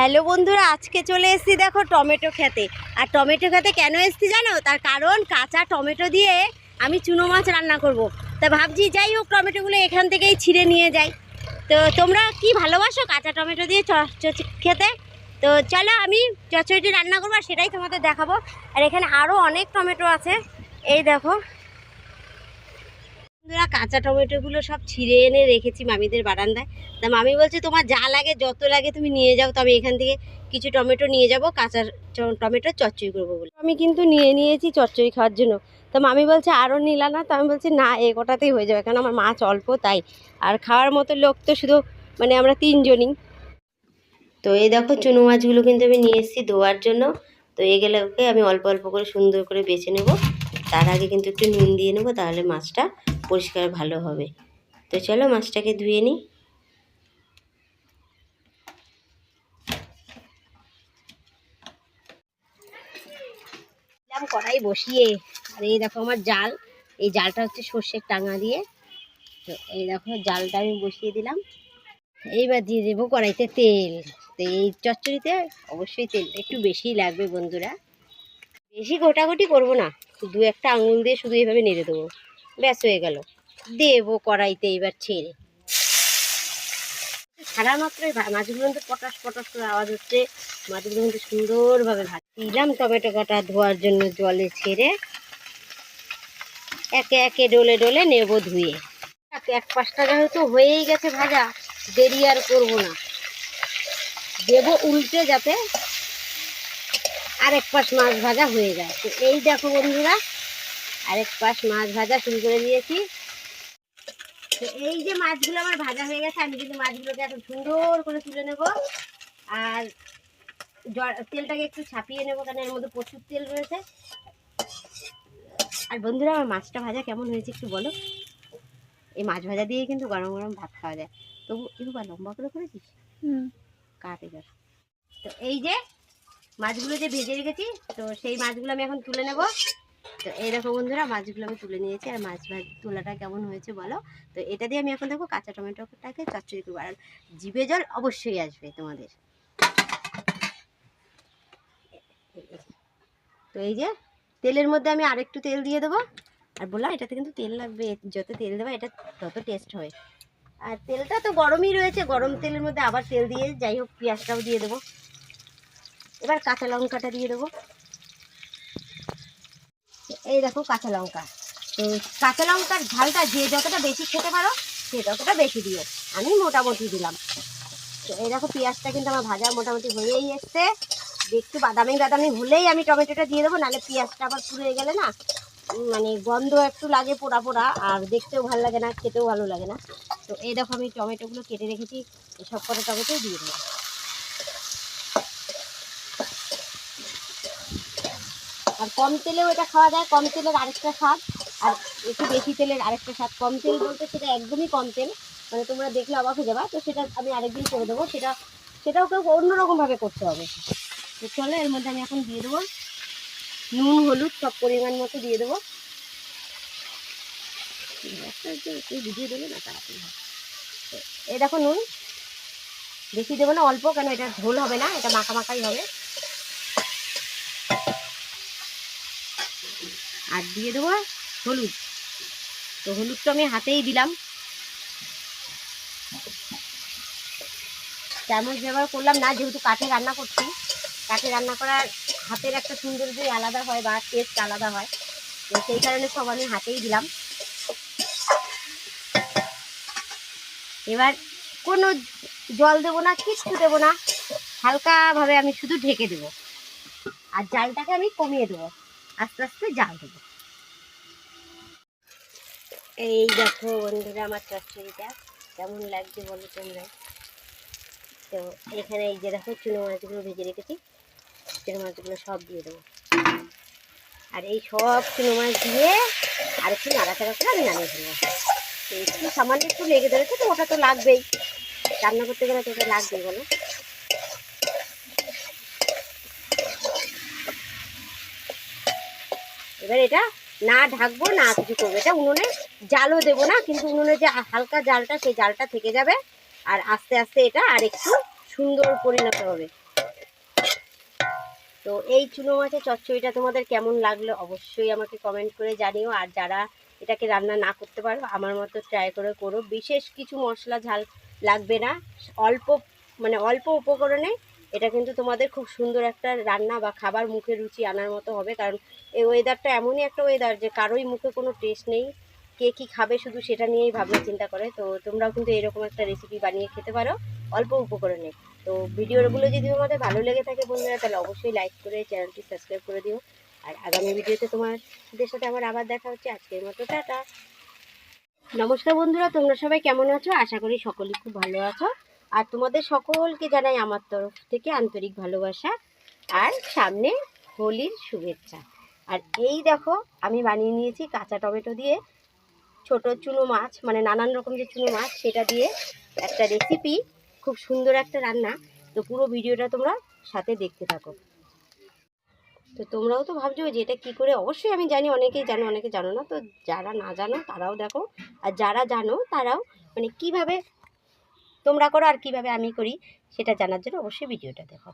Hello বন্ধুরা, আজকে চলে এসেছি দেখো টমেটো খেতে। আর টমেটো খেতে কেন এসেছি জানো? তার কারণ কাঁচা টমেটো দিয়ে আমি চুনো মাছ রান্না করব। তা ভাবছি যাই হোক, টমেটোগুলো এখান থেকেই ছিঁড়ে নিয়ে যাই। তো তোমরা কি ভালোবাসো কাঁচা টমেটো দিয়ে খেতে? তো চলো আমি চচ্চড়িটি রান্না করব আর সেটাই তোমাদের দেখাবো। আর এখানে আরও অনেক টমেটো আছে। এই দেখো কাঁচা টমেটোগুলো সব ছিঁড়ে এনে রেখেছি মামিদের বারান্দায়। তা মামি বলছে, তোমার যা লাগে, যত লাগে তুমি নিয়ে যাও, তো আমি এখান থেকে কিছু টমেটো নিয়ে যাব, কাঁচা টমেটো চচ্চড়ি করব বলে। আমি কিন্তু নিয়ে নিয়েছি চচ্চড়ি খাওয়ার জন্য। তো মামি বলছে আরও নিলা না? তো আমি বলছি, না, এ কটাতেই হয়ে যাবে, কারণ আমার মাছ অল্প তাই। আর খাওয়ার মতো লোক তো শুধু মানে আমরা তিনজনই। তো এই দেখো, চুনো মাছগুলো কিন্তু আমি নিয়ে এসেছি ধোয়ার জন্য। তো এগুলোকে আমি অল্প অল্প করে সুন্দর করে বেছে নেব। তার আগে কিন্তু একটু নুন দিয়ে নেব, তাহলে মাছটা পরিষ্কার ভালো হবে। তো চলো মাছটাকে ধুয়ে নিই। কড়াই বসিয়ে। আর এই দেখো আমার জাল। এই জালটা হচ্ছে সর্ষের টাঙা দিয়ে। তো এই দেখো জালটা আমি বসিয়ে দিলাম। এইবার দিয়ে দেবো কড়াইতে তেল। তো এই চচ্চড়িতে অবশ্যই তেল। একটু বেশিই লাগবে বন্ধুরা। বেশি গোটাগুটি করব না। দু একটা আঙুল দিয়ে শুধু এইভাবে নেড়ে দেবো। ব্যাস হয়ে গেল। দেবো কড়াইতে এবার ছেড়ে। ছাড়া মাত্রই মাছগুলো কিন্তু পটাশ পটাশ করে আওয়াজ হচ্ছে। মাছগুলো কিন্তু সুন্দরভাবে ভাজ দিলাম। টমেটো কাটা ধোয়ার জন্য জলে ছেড়ে একে একে ডলে ডলে নেব ধুয়ে। এক পাশটা যেহেতু হয়েই গেছে ভাজা, দেরি আর করব না। দেবো উল্টে যাতে আরেক পাশ মাছ ভাজা হয়ে যায়। তো এই দেখো বন্ধুরা আরেক পাশ মাছ ভাজা শুরু করে দিয়েছি। তো এই যে মাছগুলো আমার ভাজা হয়ে গেছে আমি কিন্তু মাছগুলোকে এত সুন্দর করে তুলে নেব। আর তেলটাকে একটু ছাপিয়ে নেব কারণ এর মধ্যে প্রচুর তেল রয়েছে। আর বন্ধুরা আমার মাছটা ভাজা কেমন হয়েছে একটু বলো। এই মাছ ভাজা দিয়ে কিন্তু গরম গরম ভাত খাওয়া যায়। তবু একটু বা লম্বা করে করেছিস? কাট এবার। তো এই যে মাছগুলো যে ভেজে রেখেছি তো সেই মাছগুলো আমি এখন তুলে নেব। তো এই দেখো বন্ধুরা, মাছগুলো আমি তুলে নিয়েছি, আর মাছ ভাজ তোলাটা কেমন হয়েছে বলো? তো এটা দিয়ে আমি এখন দেখো কাঁচা টমেটোটাকে চচ্চড়ি করব, আর জিভে জল অবশ্যই আসবে তোমাদের। তো এই যে, তেলের মধ্যে আমি আরেকটু তেল দিয়ে দেবো। আর বললাম, এটাতে কিন্তু তেল লাগবে, যত তেল দেবে, এটা তত টেস্ট হয়। আর তেলটা তো গরমই রয়েছে, গরম তেলের মধ্যে আবার তেল দিয়ে, যাই হোক, পেঁয়াজটাও দিয়ে দেবো। এবার কাঁচা লঙ্কাটা দিয়ে দেবো। এই দেখো কাঁচা লঙ্কা। তো কাঁচা লঙ্কার ঝালটা যে যতটা বেশি খেতে পারো, সে ততটা বেশি দিও। আমি মোটামুটি দিলাম। তো এই দেখো পেঁয়াজটা কিন্তু আমার ভাজা মোটামুটি হয়েই এসছে। একটু বাদামি বাদামি হলেই আমি টমেটোটা দিয়ে দেবো, নাহলে পেঁয়াজটা আবার পুড়ে গেলে না মানে গন্ধ একটু লাগে পোড়া পোড়া, আর দেখতেও ভালো লাগে না, খেতেও ভালো লাগে না। তো এই দেখো আমি টমেটোগুলো কেটে রেখেছি এসব করে কটা টমেটোই দিয়ে দেবো আর কম তেলেও এটা খাওয়া যায়, কম তেলের আরেকটা স্বাদ। আর একটু বেশি তেলের আরেকটা স্বাদ। কম তেল বলতে সেটা একদমই কম তেল। মানে তোমরা দেখলে অবাক হয়ে যাবা। তো সেটা আমি আরেকদিন করে দেবো। সেটা, সেটাও কেউ অন্যরকমভাবে করতে হবে। তো চলো, এর মধ্যে আমি এখন দিয়ে দেবো নুন, হলুদ সব পরিমাণ মতো দিয়ে দেবো। ভিজিয়ে দেবে না তাড়াতাড়ি এই দেখো নুন। বেশি দেবো না, অল্প, কেন এটা ঝোল হবে না, এটা মাখা মাখাই হবে। আর দিয়ে দেবো হলুদ। তো হলুদটা আমি হাতেই দিলাম। চামচ ব্যবহার করলাম না, যেহেতু কাঠে রান্না করছি। কাঠে রান্না করার হাতের একটা সুন্দর সৌন্দর্যই আলাদা হয় বা টেস্ট আলাদা হয়, তো সেই কারণে সব আমি হাতেই দিলাম। এবার কোনো জল দেবো না, কিচ্ছু দেবো না, হালকাভাবে আমি শুধু ঢেকে দেবো। আর জালটাকে আমি কমিয়ে দেবো। আস্তে আস্তে জাল দেবো। এই দেখো বন্ধুরা, আমার চচ্চড়িটা কেমন লাগছে বলো তোমরা? তো এখানে এই যে দেখো চুনো মাছগুলো ভেজে রেখেছি, চুনো মাছগুলো সব দিয়ে দেবো। আর এই সব চুনো মাছ দিয়ে আর একটু নাড়াচাড়া করে আমি নামিয়ে ফেলব। একটু সামান্য একটু লেগে ধরেছে তো, ওটা তো লাগবেই। রান্না করতে গেলে তো ওটা লাগবেই বলো। এবার এটা না ঢাকবো, না কিছু করব। এটা উনুনে জালও দেবো না, কিন্তু উনুনে যে হালকা জালটা, সেই জালটা থেকে যাবে। আর আস্তে আস্তে এটা আর একটু সুন্দর পরিণত হবে। তো এই চুনো মাছের চচ্চড়িটা তোমাদের কেমন লাগল অবশ্যই আমাকে কমেন্ট করে জানিও। আর যারা এটাকে রান্না না করতে পারো, আমার মতো ট্রাই করে করো। বিশেষ কিছু মশলা ঝাল লাগবে না। অল্প মানে অল্প উপকরণে এটা কিন্তু তোমাদের খুব সুন্দর একটা রান্না বা খাবার মুখে রুচি আনার মতো হবে, কারণ এই ওয়েদারটা এমনই একটা ওয়েদার যে কারোই মুখে কোনো টেস্ট নেই। কে কী খাবে শুধু সেটা নিয়েই ভাবনা চিন্তা করে। তো তোমরাও কিন্তু এরকম একটা রেসিপি বানিয়ে খেতে পারো, অল্প উপকরণে। তো ভিডিওগুলো যদি তোমাদের ভালো লেগে থাকে বন্ধুরা, তাহলে অবশ্যই লাইক করে চ্যানেলটি সাবস্ক্রাইব করে দিও। আর আগামী ভিডিওতে তোমাদের সাথে আমার আবার দেখা হচ্ছে। আজকের মতো টাটা। নমস্কার বন্ধুরা, তোমরা সবাই কেমন আছো? আশা করি সকলেই খুব ভালো আছো। আর তোমাদের সকলকে জানাই আমার তরফ থেকে আন্তরিক ভালোবাসা আর সামনে হোলির শুভেচ্ছা। আর এই দেখো, আমি বানিয়ে নিয়েছি কাঁচা টমেটো দিয়ে ছোট চুনো মাছ মানে নানান রকম যে চুনো মাছ, সেটা দিয়ে একটা রেসিপি খুব সুন্দর একটা রান্না। তো পুরো ভিডিওটা তোমরা সাথে দেখতে থাকো। তো তোমরাও তো ভাবছ যে এটা কী করে? অবশ্যই আমি জানি, অনেকেই জানো, অনেকে জানো না। তো যারা না জানো, তারাও দেখো। আর যারা জানো, তারাও মানে কীভাবে তোমরা করো আর কীভাবে আমি করি সেটা জানার জন্য অবশ্যই ভিডিওটা দেখো।